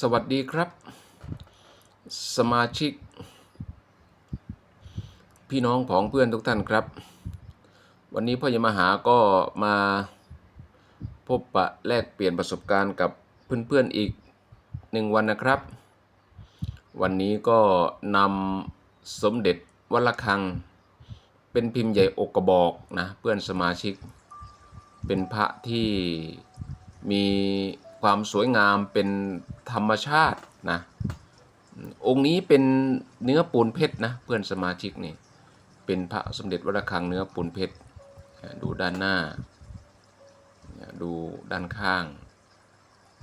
สวัสดีครับ สมาชิก พี่น้องของเพื่อนทุกท่านครับ วันนี้พ่อยมหาก็มาพบปะแลกเปลี่ยนประสบการณ์กับเพื่อนๆอีกหนึ่งวันนะครับ วันนี้ก็นำสมเด็จวัดระฆัง เป็นพิมพ์ใหญ่อกกระบอกนะเพื่อนสมาชิก เป็นพระที่มี ความสวยงามเป็นธรรมชาตินะองค์นี้เป็นเนื้อปูนเพชรนะเพื่อนสมาชิกนี่เป็นพระสมเด็จวัดระฆังเนื้อปูนเพชรดูด้านหน้า ดูด้านข้าง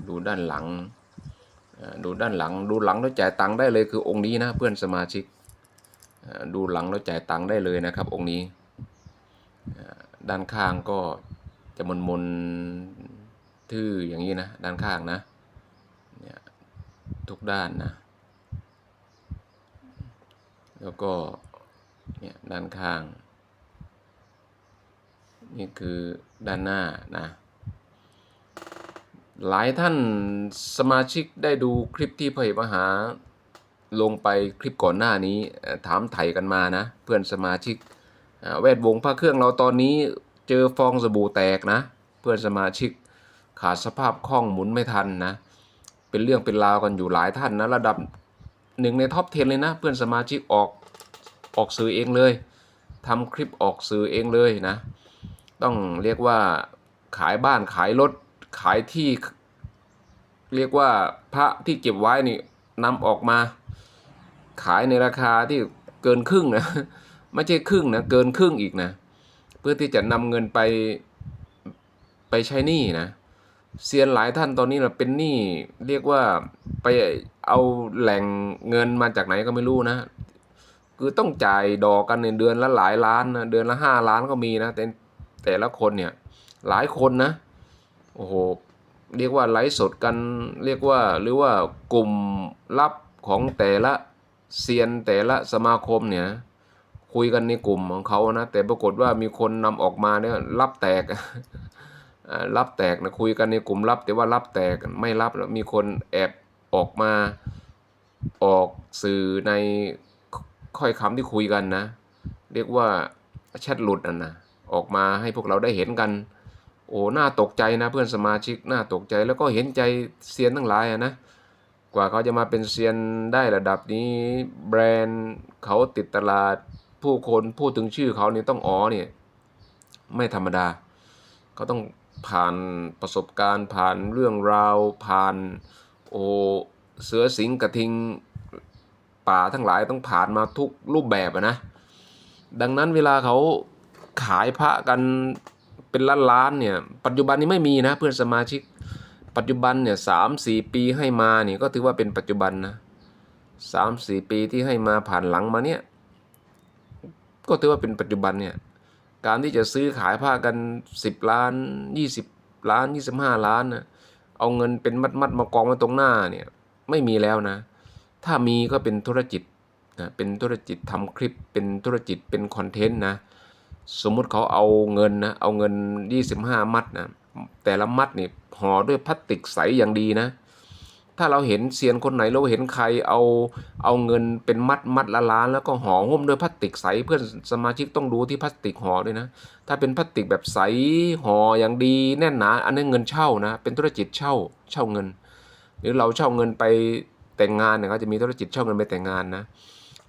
ดูด้านหลัง ดูด้านหลัง ดูหลังแล้วจ่ายตังค์ได้เลยคือองค์นี้นะเพื่อนสมาชิก ดูหลังแล้วจ่ายตังค์ได้เลยนะครับ องค์นี้ ด้านข้างก็จะมนมน ทื่ออย่างนี้นะ ด้านข้างนะ เนี่ย ทุกด้านนะ แล้วก็ เนี่ย ด้านข้าง นี่คือด้านหน้านะ หลายท่านสมาชิกได้ดูคลิปที่พระเอกมหาลงไปคลิปก่อนหน้านี้ถามไถ่กันมานะ เพื่อนสมาชิกแวดวงพระเครื่องเราตอนนี้เจอฟองสบู่แตกนะ เพื่อนสมาชิก ขาดสภาพคล่องหมุนไม่ทันนะ เป็นเรื่องเป็นราวกันอยู่หลายท่านนะระดับหนึ่งในท็อป 10 เลยนะ เพื่อนสมาชิกออกออกสื่อเองเลยทำคลิปออกสื่อเองเลยนะ ต้องเรียกว่าขายบ้านขายรถขายที่ เรียกว่าพระที่เก็บไว้นี่นำออกมา ขายในราคาที่เกินครึ่งนะไม่ใช่ครึ่งนะเกินครึ่งอีกนะ เพื่อที่จะนำเงินไปไปใช้หนี้นะ เซียนหลายท่านตอนนี้นะเป็นหนี้เรียกว่าไปเอาแหล่งเงินมาจากไหนก็ไม่รู้นะ คือต้องจ่ายดอกกันในเดือนละหลายล้านนะเดือนละห้าล้านก็มีนะแต่แต่ละคนเนี่ยหลายคนนะโอ้โหเรียกว่าไลฟ์สดกันเรียกว่าหรือว่ากลุ่มลับของแต่ละเซียนแต่ละสมาคมเนี่ยคุยกันในกลุ่มของเขานะแต่ปรากฏว่ามีคนนำออกมาเนี่ยรับแตก รับแตกนะคุยกันในกลุ่มลับ แต่ว่ารับแตกไม่รับแล้วมีคนแอบออกมาออกสื่อในค่อยคำที่คุยกันนะ เรียกว่าแชทหลุดอะนะออกมาให้พวกเราได้เห็นกัน โอ้หน่าตกใจนะเพื่อนสมาชิกน่าตกใจแล้วก็เห็นใจเซียนทั้งหลายอะนะกว่าเขาจะมาเป็นเซียนได้ระดับนี้ แบรนด์เขาติดตลาดผู้คนพูดถึงชื่อเขานี่ต้องอ๋อเนี่ยไม่ธรรมดาเขาต้อง ผ่านประสบการณ์ผ่านเรื่องราว ผ่านโอเสือสิงกระทิงป่าทั้งหลายต้องผ่านมาทุกรูปแบบอะนะ ดังนั้นเวลาเขาขายพระกันเป็นล้านล้านเนี่ย ปัจจุบันนี้ไม่มีนะเพื่อนสมาชิก ปัจจุบันเนี่ยสามสี่ปีให้มาเนี่ยก็ถือว่าเป็นปัจจุบันนะสามสี่ปีที่ให้มาผ่านหลังมาเนี่ย ก็ถือว่าเป็นปัจจุบันเนี่ย การที่จะซื้อขายผ้ากันสิบล้านยี่สิบล้านยี่สิบห้าล้านนะเอาเงินเป็นมัดมัดมากองไว้ตรงหน้าเนี่ยไม่มีแล้วนะ ถ้ามีก็เป็นธุรกิจนะเป็นธุรกิจทำคลิปเป็นธุรกิจเป็นคอนเทนต์นะสมมุติเขาเอาเงินนะเอาเงิน 25 มัดนะแต่ละมัดนี่ห่อด้วยพลาสติกใสอย่างดีนะ ถ้าเราเห็นเซียนคนไหนเราเห็นใครเอาเอาเงินเป็นมัดมัดละล้าน แล้วก็ห่อหุ้มด้วยพลาสติกใสเพื่อนสมาชิกต้องดูที่พลาสติกห่อด้วยนะ ถ้าเป็นพลาสติกแบบใสห่ออย่างดีแน่นหนา อันนี้เงินเช่านะ เป็นธุรกิจเช่าเช่าเงิน หรือเราเช่าเงินไปแต่งงานเนี่ยเขาจะมีธุรกิจเช่าเงินไปแต่งงานนะ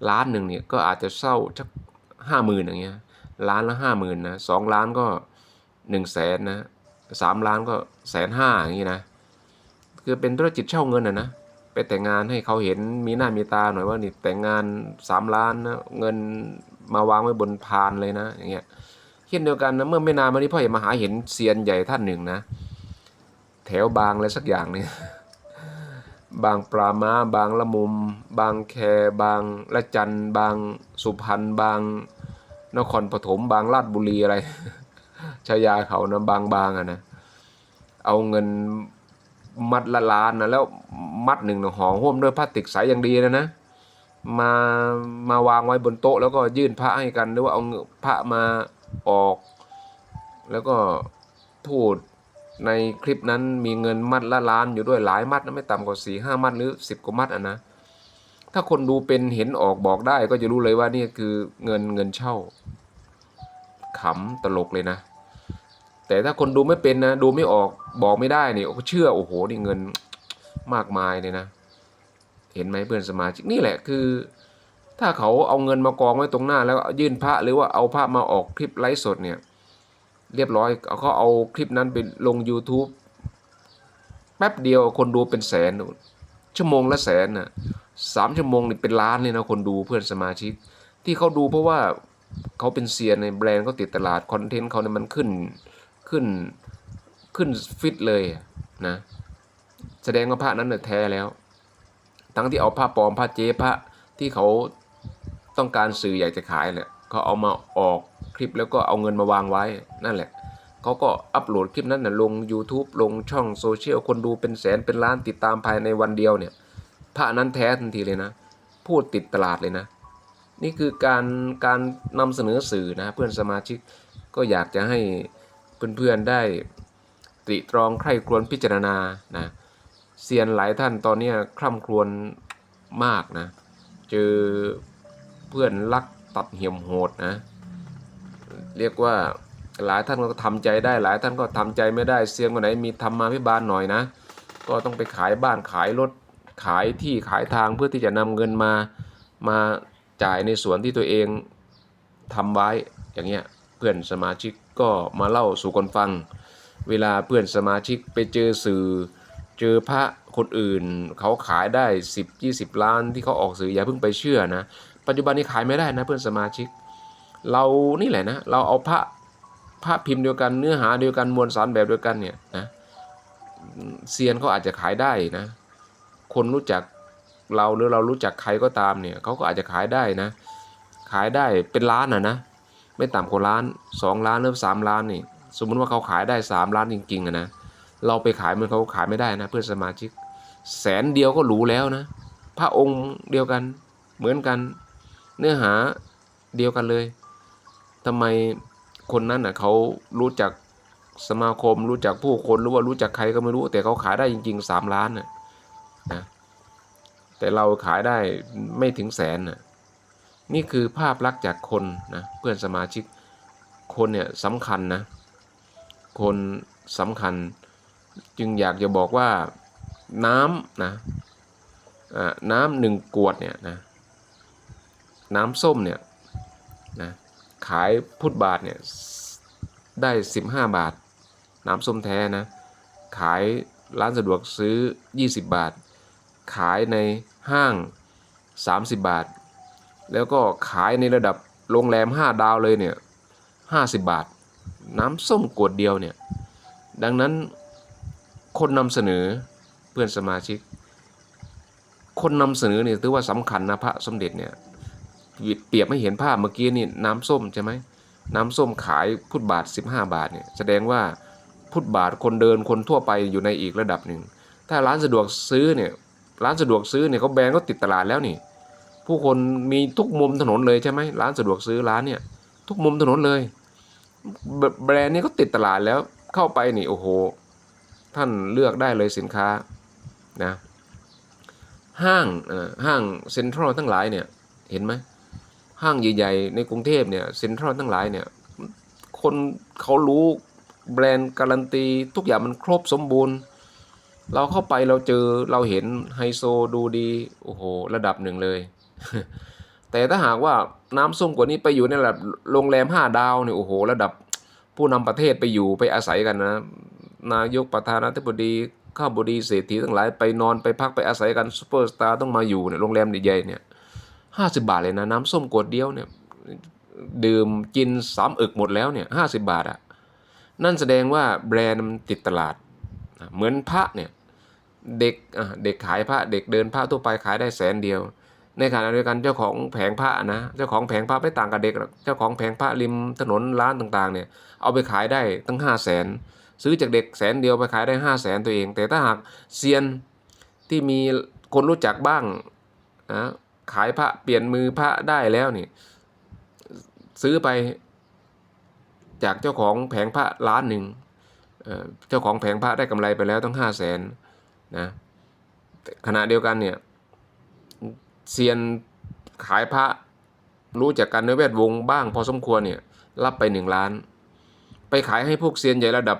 ล้านหนึ่งเนี่ยก็อาจจะเช่าสักห้าหมื่นอย่างเงี้ยล้านละห้าหมื่นนะสองล้านก็หนึ่งแสนนะสามล้านก็แสนห้าอย่างนี้นะ คือเป็นธุรกิจเช่าเงินนะนะไปแต่งงานให้เขาเห็นมีหน้ามีตาหน่อยว่านี่แต่งงานสามล้านนะเงินมาวางไว้บนพานเลยนะอย่างเงี้ยเช่นเดียวกันนะเมื่อไม่นานมานี้พ่อเห็นมาหาเห็นเซียนใหญ่ท่านหนึ่งนะ แถวบางอะไรสักอย่างเนี่ยบางปลามาบางละมุม บางแคบางละจันบางสุพรรณบางนครปฐมบางลาดบุรีอะไรชายาเขานะบางบางอะนะเอาเงิน มัดละล้านนะแล้วมัดหนึ่งน่ะห่อหุ้มด้วยพลาสติกใสอย่างดีนะนะมามาวางไว้บนโต๊ะแล้วก็ยื่นพระให้กันหรือว่าเอาพระมาออก แล้วก็พูดในคลิปนั้นมีเงินมัดละล้านอยู่ด้วยหลายมัดนะไม่ต่ำกว่าสี่ห้ามัดหรือสิบกว่ามัดอะนะถ้าคนดูเป็นเห็นออกบอกได้ก็จะรู้เลยว่านี่คือเงินเงินเช่าขำตลกเลยนะ แต่ถ้าคนดูไม่เป็นนะดูไม่ออกบอกไม่ได้เนี่ยเชื่อโอ้โหนี่เงินมากมายเลยนะ เห็นไหมเพื่อนสมาชิกนี่แหละคือ ถ้าเขาเอาเงินมากองไว้ตรงหน้า แล้วยื่นพระหรือว่าเอาพระมาออกคลิปไลฟ์สดเนี่ย เรียบร้อยเขาเอาคลิปนั้นไปลง YouTube แป๊บเดียวคนดูเป็นแสนชั่วโมงละแสนน่ะสามชั่วโมงนี่เป็นล้านเลยนะคนดูเพื่อนสมาชิก ที่เขาดูเพราะว่าเขาเป็นเซียนในแบรนด์เขาติดตลาดคอนเทนต์เขาเนี่ยมันขึ้น ขึ้นขึ้นฟิตเลยนะแสดงว่าพระนั้นเนี่ยแท้แล้ว ทั้งที่เอาผ้าปลอมผ้าเจ๊พระที่เขาต้องการสื่ออยากจะขายเนี่ยเขาเอามาออกคลิปแล้วก็เอาเงินมาวางไว้นั่นแหละเขาก็อัปโหลดคลิปนั้นนะลง YouTube ลงช่องโซเชียลคนดูเป็นแสนเป็นล้านติดตามภายในวันเดียวเนี่ยพระนั้นแท้ทันทีเลยนะ พูดติดตลาดเลยนะ นี่คือการการนำเสนอสื่อนะเพื่อนสมาชิกก็อยากจะให้ เพื่อนๆได้ตริตรองใคร่ครวญพิจารณานะเซียนหลายท่านตอนนี้คร่ำครวญมากนะ เจอเพื่อนลักตัดเหี่ยมโหดนะ เรียกว่าหลายท่านก็ทำใจได้หลายท่านก็ทำใจไม่ได้เซียนคนไหนมีธรรมาภิบาลหน่อยนะ ก็ต้องไปขายบ้านขายรถขายที่ขายทางเพื่อที่จะนำเงินมามาจ่ายในส่วนที่ตัวเองทำไว้อย่างเงี้ย พื่อนสมาชิกก็มาเล่าสู่กันฟัง เวลาเพื่อนสมาชิกไปเจอสื่อ เจอพระคนอื่น เขาขายได้ 10 20 ล้านที่เขาออกสื่ออย่าเพิ่งไปเชื่อนะ ปัจจุบันนี้ขายไม่ได้นะเพื่อนสมาชิก เรานี่แหละนะ เราเอาพระพระพิมพ์เดียวกันเนื้อหาเดียวกันมวลสารแบบเดียวกันเนี่ยนะเซียนเขาอาจจะขายได้นะ คนรู้จักเราหรือเรารู้จักใครก็ตามเนี่ยเขาก็อาจจะขายได้นะ ขายได้เป็นล้านอะนะ ไม่ต่ำกว่าล้านสองล้านหรือสามล้านนี่ สมมติว่าเขาขายได้สามล้านจริงๆนะเราไปขายมันเขาขายไม่ได้นะเพื่อนสมาชิก แสนเดียวก็หรูแล้วนะ พระองค์เดียวกันเหมือนกัน เนื้อหาเดียวกันเลยทำไมคนนั้นอะเขารู้จักสมาคมรู้จักผู้คนรู้ว่ารู้จักใครก็ไม่รู้ แต่เขาขายได้จริงๆสามล้านน่ะนะแต่เราขายได้ไม่ถึงแสนน่ะ นี่คือภาพลักษณ์จากคนนะเพื่อนสมาชิกคนเนี่ยสำคัญนะคนสำคัญจึงอยากจะบอกว่าน้ำนะน้ำหนึ่งกวดเนี่ยนะน้ำส้มเนี่ยนะขายพุทธบาทเนี่ยได้ 15 บาท น้ำส้มแท้นะขายร้านสะดวกซื้อ 20 บาท ขายในห้าง 30 บาท แล้วก็ขายในระดับโรงแรม 5 ดาวเลยเนี่ย50บาท น้ำส้มกวดเดียวเนี่ย ดังนั้นคนนำเสนอเพื่อนสมาชิก คนนำเสนอเนี่ยถือว่าสำคัญนะพระสมเด็จเนี่ยเปรียบไม่เห็นภาพเมื่อกี้นี่น้ำส้มใช่ไหมน้ำส้มขายพุทธบาท 15 บาทเนี่ยแสดงว่าพุทธบาทคนเดินคนทั่วไปอยู่ในอีกระดับหนึ่ง ถ้าร้านสะดวกซื้อเนี่ยร้านสะดวกซื้อเนี่ยเขาแบรนด์ก็ติดตลาดแล้วนี่ ผู้คนมีทุกมุมถนนเลยใช่ไหมร้านสะดวกซื้อร้านเนี่ย ทุกมุมถนนเลยแบแบรนด์นี้ก็ติดตลาดแล้วเข้าไปนี่โอ้โห ท่านเลือกได้เลยสินค้านะห้างอ่อห้างเซ็นทรัลทั้งหลายเนี่ยเห็นไหมห้างใหญ่ๆในกรุงเทพเนี่ยเซ็นทรัลทั้งหลายเนี่ยคนเขารู้แบรนด์การันตีทุกอย่างมันครบสมบูรณ์ เราเข้าไปเราเจอเราเห็นไฮโซดูดี โอ้โห ระดับหนึ่งเลย แต่ถ้าหากว่าน้ำส้มกว่านี้ไปอยู่ในระดับโรงแรมห้าดาวเนี่ยโอ้โห ระดับผู้นำประเทศไปอยู่ไปอาศัยกันนะ นายกประธานาธิบดีข้าบดีเศรษฐีทั้งหลายไปนอนไปพักไปอาศัยกันซูเปอร์สตาร์ต้องมาอยู่เนี่ยโรงแรมใหญ่ๆเนี่ยห้าสิบาทเลยนะ น้ำส้มกวดเดียวเนี่ยดื่มกินสามอึกหมดแล้วเนี่ยห้าสิบาทอะนั่นแสดงว่าแบรนด์มันติดตลาด เหมือนพระเนี่ย เด็กเด็กขายพระเด็กเดินพระทั่วไปขายได้แสนเดียว ในขณะเดียวกันเจ้าของแผงพระนะเจ้าของแผงพระไม่ต่างกับเด็กหรอกเจ้าของแผงพระริมถนนร้านต่างๆเนี่ยเอาไปขายได้ตั้งห้าแสนซื้อจากเด็กแสนเดียวไปขายได้ห้าแสนตัวเอง แต่ถ้าหากเซียนที่มีคนรู้จักบ้างนะขายพระเปลี่ยนมือพระได้แล้วนี่ซื้อไปจากเจ้าของแผงพระล้านหนึ่งเจ้าของแผงพระได้กำไรไปแล้วตั้งห้าแสนนะขณะเดียวกันเนี่ย เซียนขายพระรู้จักกันในแวดวงบ้างพอสมควรเนี่ยรับไปหนึ่งล้าน ไปขายให้พวกเซียนใหญ่ระดับ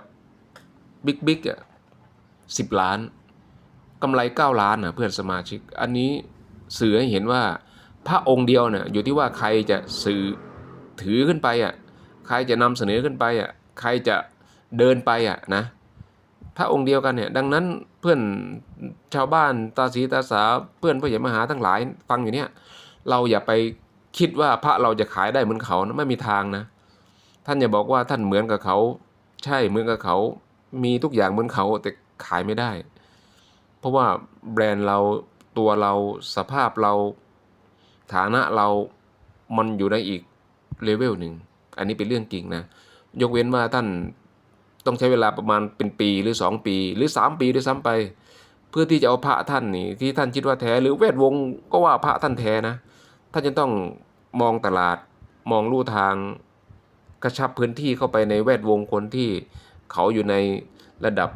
บิ๊กบิ๊กอะสิบล้านกำไรเก้าล้านอะเพื่อนสมาชิก อันนี้สื่อให้เห็นว่าพระองค์เดียวเนี่ยอยู่ที่ว่าใครจะสื่อถือขึ้นไปอะใครจะนำเสนอขึ้นไปอะใครจะเดินไปอะนะ พระองค์เดียวกันเนี่ย ดังนั้นเพื่อนชาวบ้านตาสีตาสาเพื่อนผู้ใหญ่มหาทั้งหลายฟังอยู่เนี่ย เราอย่าไปคิดว่าพระเราจะขายได้เหมือนเขานะไม่มีทางนะ ท่านอย่าบอกว่าท่านเหมือนกับเขา ใช่เหมือนกับเขา มีทุกอย่างเหมือนเขาแต่ขายไม่ได้ เพราะว่าแบรนด์เราตัวเราสภาพเราฐานะเรามันอยู่ในอีกเลเวลหนึ่ง อันนี้เป็นเรื่องจริงนะ ยกเว้นว่าท่าน ต้องใช้เวลาประมาณเป็นปีหรือ 2 ปี หรือ 3 ปีด้วยซ้ำไป เพื่อที่จะเอาพระท่านนี่ที่ท่านคิดว่าแท้หรือแวดวงก็ว่าพระท่านแท้นะท่านจะต้องมองตลาดมองลู่ทางกระชับพื้นที่เข้าไปในแวดวงคนที่เขาอยู่ในระดับ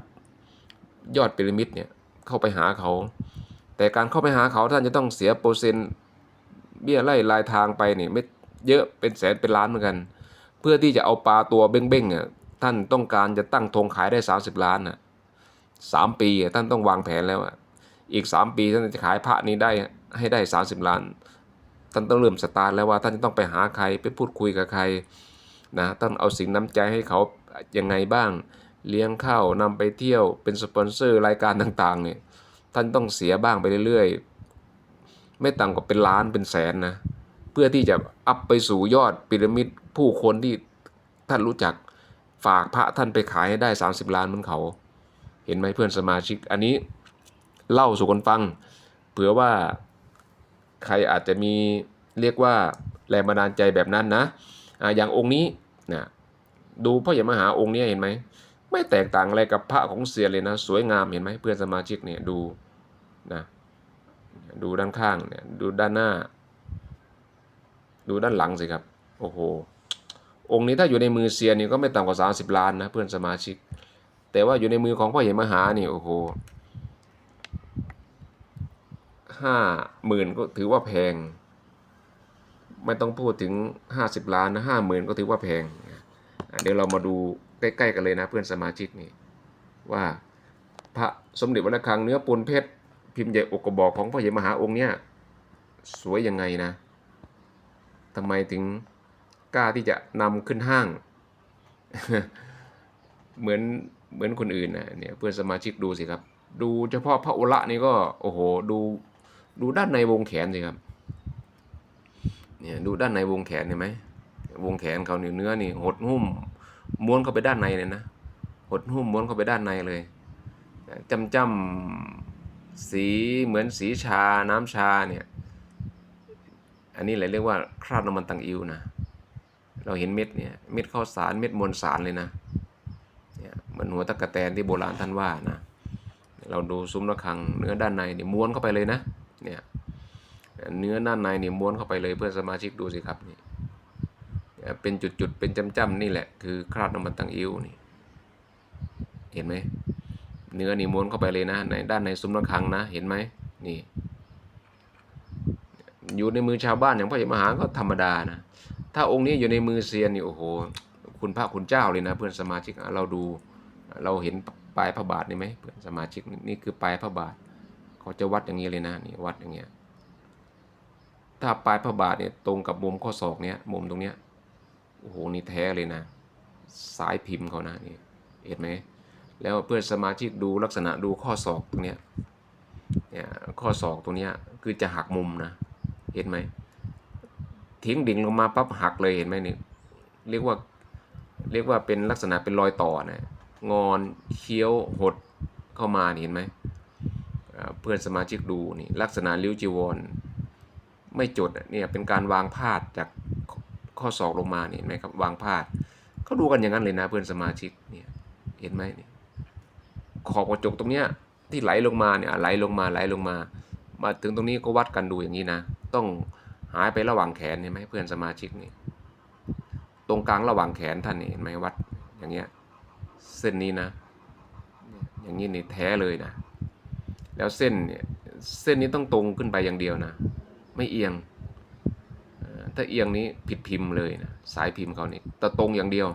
ยอดพีระมิดเนี่ยเข้าไปหาเขา แต่การเข้าไปหาเขาท่านจะต้องเสียเปอร์เซ็นต์เบี้ยไล่รายทางไปเนี่ยไม่เยอะเป็นแสนเป็นล้านเหมือนกัน เพื่อที่จะเอาปลาตัวเบ้งๆอะ ท่านต้องการจะตั้งธงขายได้ 30 ล้านอะสามปีท่านต้องวางแผนแล้วอะอีก 3 ปีท่านจะขายพระนี้ได้ให้ได้ 30 ล้าน ท่านต้องเริ่มสตาร์ทแล้วว่าท่านจะต้องไปหาใครไปพูดคุยกับใครนะต้องเอาสิ่งน้ำใจให้เขายังไงบ้าง เลี้ยงข้าวนำไปเที่ยวเป็นสปอนเซอร์รายการต่างๆเนี่ยท่านต้องเสียบ้างไปเรื่อยๆ ไม่ต่ำกว่าเป็นล้านเป็นแสนนะเพื่อที่จะอัพไปสู่ยอดพีระมิดผู้คนที่ท่านรู้จัก ฝากพระท่านไปขายให้ได้ 30 ล้านเหมือนเขา เห็นไหมเพื่อนสมาชิก อันนี้เล่าสู่คนฟัง เผื่อว่าใครอาจจะมีเรียกว่าแรงบันดาลใจแบบนั้นนะออย่างองค์นี้นะดูพ่อใหญ่มหาองค์นี้เห็นไหม ไม่แตกต่างอะไรกับพระของเสียเลยนะ สวยงามเห็นไหมเพื่อนสมาชิกเนี่ยดูนะดูด้านข้างเนี่ยดูด้านหน้า ดูด้านหลังสิครับ โอ้โห องค์นี้ถ้าอยู่ในมือเซียนนี่ก็ไม่ต่ำกว่า 30 ล้านนะเพื่อนสมาชิก แต่ว่าอยู่ในมือของพ่อใหญ่มหานี่โอ้โหห้าหมื่นก็ถือว่าแพง ไม่ต้องพูดถึง 50 ล้านนะห้าหมื่นก็ถือว่าแพง เดี๋ยวเรามาดูใกล้ๆกันเลยนะเพื่อนสมาชิกนี่ว่าพระสมเด็จวัดระฆังเนื้อปูนเพชรพิมพ์ใหญ่อกกระบอกของพระใหญ่มหาองค์เนี้ยสวยยังไงนะทำไมถึง ล้าที่จะนำขึ้นห้าง เหมือนเหมือนคนอื่นนะเนี่ยเพื่อนสมาชิกดูสิครับ ดูเฉพาะพระอุระนี่ก็โอ้โหดูดูด้านในวงแขนสิครับเนี่ยดูด้านในวงแขนเห็นไหมวงแขนเขาเนี่ยเนื้อนี่หดหุ้มม้วนเข้าไปด้านในเลยนะหดหุ้มม้วนเข้าไปด้านในเลยจำจำสีเหมือนสีชาน้ำชาเนี่ย อันนี้เลยเรียกว่าคราบน้ำมันตังอิวนะ เราเห็นเม็ดเนี่ยเม็ดข้าวสารเม็ดมวลสารเลยนะเนี่ยเหมือนหัวตะกะแตนที่โบราณท่านว่านะเราดูซุ้มระฆังเนื้อด้านในนี่ม้วนเข้าไปเลยนะเนี่ยเนื้อด้านในนี่ม้วนเข้าไปเลยเพื่อนสมาชิกดูสิครับนี่เป็นจุดๆเป็นจ้ำๆนี่แหละคือคราบน้ำมันตังอิ้วนี่เห็นไหมเนื้อนี่ม้วนเข้าไปเลยนะในด้านในซุ้มระฆังนะเห็นไหมนี่อยู่ในมือชาวบ้านอย่างพระยมหาก็ธรรมดานะ ถ้าองค์นี้อยู่ในมือเซียนนี่โอ้โห คุณพระคุณเจ้าเลยนะ เพื่อนสมาชิกเราดูเราเห็นปลายพระบาทนี่ไหมเพื่อนสมาชิกนี่คือปลายพระบาทเขาจะวัดอย่างนี้เลยนะนี่วัดอย่างเงี้ยถ้าปลายพระบาทเนี่ยตรงกับมุมข้อศอกเนี้ยมุมตรงเนี้ยโอ้โหนี่แท้เลยนะ สายพิมพ์เขานะนี่เห็นไหมแล้วเพื่อนสมาชิกดูลักษณะดูข้อศอกตรงเนี้ยเนี่ยข้อศอกตรงเนี้ยคือจะหักมุมนะ เห็นไหม ทิ้งดิ่งลงมาปั๊บหักเลยเห็นไหมนี่เรียกว่าเรียกว่าเป็นลักษณะเป็นรอยต่อนะงอนเคี้ยวหดเข้ามาเห็นไหมเพื่อนสมาชิกดูนี่ลักษณะริ้วจีวร ไม่จดเนี่ยเป็นการวางพาดจากข้อศอกลงมาเห็นไหมครับวางพาดเขาดูกันอย่างนั้นเลยนะเพื่อนสมาชิกเนี่ยเห็นไหมนี่ขอบกระจกตรงเนี้ยที่ไหลลงมาเนี่ยไหลลงมาไหลลงมา มาถึงตรงนี้ก็วัดกันดูอย่างนี้นะ ต้อง หายไประหว่างแขนเห็นไหมเพื่อนสมาชิกนี่ตรงกลางระหว่างแขนท่านนี่เห็นไหมวัดอย่างเงี้ยเส้นนี้นะ อย่างนี้นี่แท้เลยนะ แล้วเส้นเนี่ยเส้นนี้ต้องตรงขึ้นไปอย่างเดียวนะ ไม่เอียงถ้าเอียงนี้ผิดพิมพ์เลยนะสายพิมพ์เขานี่แต่ตรงอย่างเดียว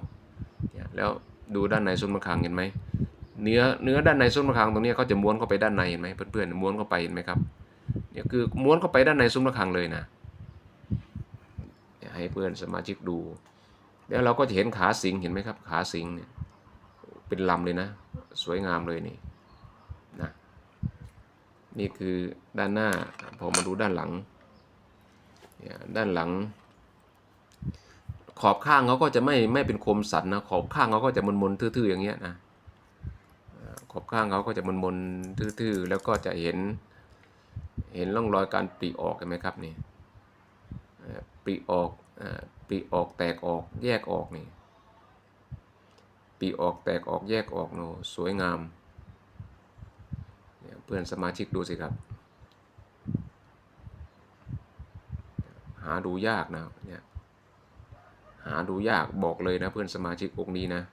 แล้วดูด้านในส้นมะขามเห็นไหมเนื้อเนื้อด้านในส้นมะขามตรงนี้เขาจะม้วนเข้าไปด้านในเห็นไหมเพื่อนๆม้วนเข้าไปเห็นไหมครับเนี่ยคือม้วนเข้าไปด้านในส้นมะขามเลยนะ ให้เพื่อนสมาชิกดู แล้วเราก็จะเห็นขาสิงเห็นไหมครับ ขาสิงเนี่ยเป็นลำเลยนะ สวยงามเลยนี่นะนี่คือด้านหน้าพอมาดูด้านหลังด้านหลัง ขอบข้างเขาก็จะไม่ไม่เป็นคมสันนะขอบข้างเขาก็จะมนๆทื่อๆอย่างเงี้ยนะขอบข้างเขาก็จะมนๆทื่อๆแล้วก็จะเห็นเห็นร่องรอยการปริออกเห็นไหมครับนี่ปริออก ปริออกแตกออกแยกออกนี่ปริออกแตกออกแยกออกโนสวยงามเพื่อนสมาชิกดูสิครับ หาดูยากนะเนี่ยหาดูยากบอกเลยนะเพื่อนสมาชิกองค์นี้นะ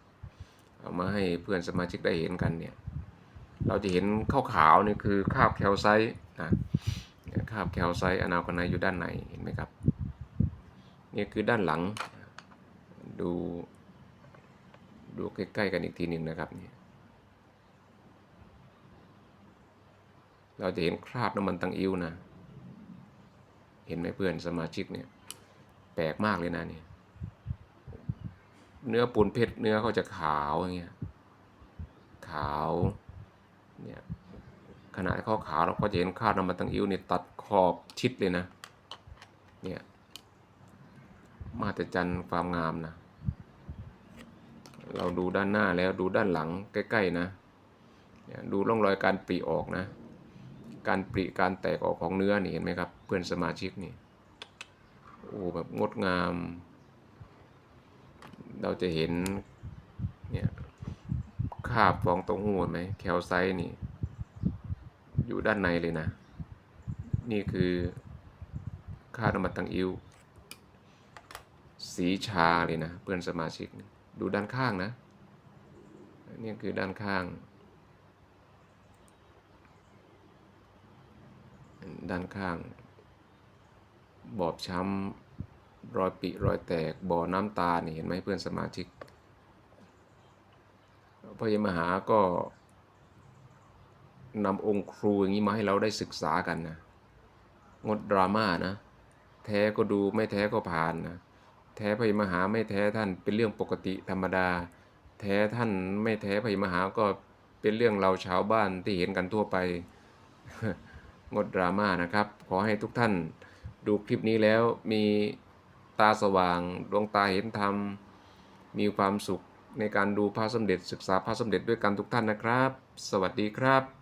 เอามาให้เพื่อนสมาชิกได้เห็นกันเนี่ยเราจะเห็นข้าวๆนี่คือคาบแคลไซต์นะคาบแคลไซต์อนาคอนไนอยู่ด้านในเห็นไหมครับ นี่คือด้านหลัง ดูดูใกล้ๆกันอีกทีหนึ่งนะครับเนี่เราจะเห็นคราบน้ำมันตังอิ้วนะ เห็นไหมเพื่อนสมาชิกเนี่ย แปลกมากเลยนะเนี่ยเนื้อปูนเพชรเนื้อเขาจะขาวอย่างเงี้ยขาวเนี่ยขนาดเขาขาวเราก็จะเห็นคราบน้ำมันตังอิ้วเนี่ยตัดขอบชิดเลยนะเนี่ย มาตรจันความงามนะ เราดูด้านหน้าแล้วดูด้านหลังใกล้ ๆนะ ดูร่องรอยการปริออกนะ การปริการแตกออกของเนื้อนี่เห็นไหมครับ เพื่อนสมาชิกนี่ โอ้แบบงดงาม เราจะเห็นเนี่ยคาบฟองเต้าหู้ไหมแคลไซนี่ อยู่ด้านในเลยนะ นี่คือค่าน้ำมันตังอิว สีชาเลยนะ เพื่อนสมาชิก ดูด้านข้างนะนี่คือด้านข้าง ด้านข้าง บอบช้ำรอยปิรอยแตกบ่อน้ำตานี่เห็นไหมเพื่อนสมาชิกพระยมหาก็นำองค์ครูอย่างนี้มาให้เราได้ศึกษากันนะ งดดราม่านะ แท้ก็ดูไม่แท้ก็ผ่านนะ แท้พระยมหาไม่แท้ท่านเป็นเรื่องปกติธรรมดา แท้ท่านไม่แท้พระยมหาก็เป็นเรื่องเราชาวบ้านที่เห็นกันทั่วไป งดดราม่านะครับ ขอให้ทุกท่านดูคลิปนี้แล้วมีตาสว่างดวงตาเห็นธรรม มีความสุขในการดูพระสมเด็จศึกษาพระสมเด็จด้วยกันทุกท่านนะครับ สวัสดีครับ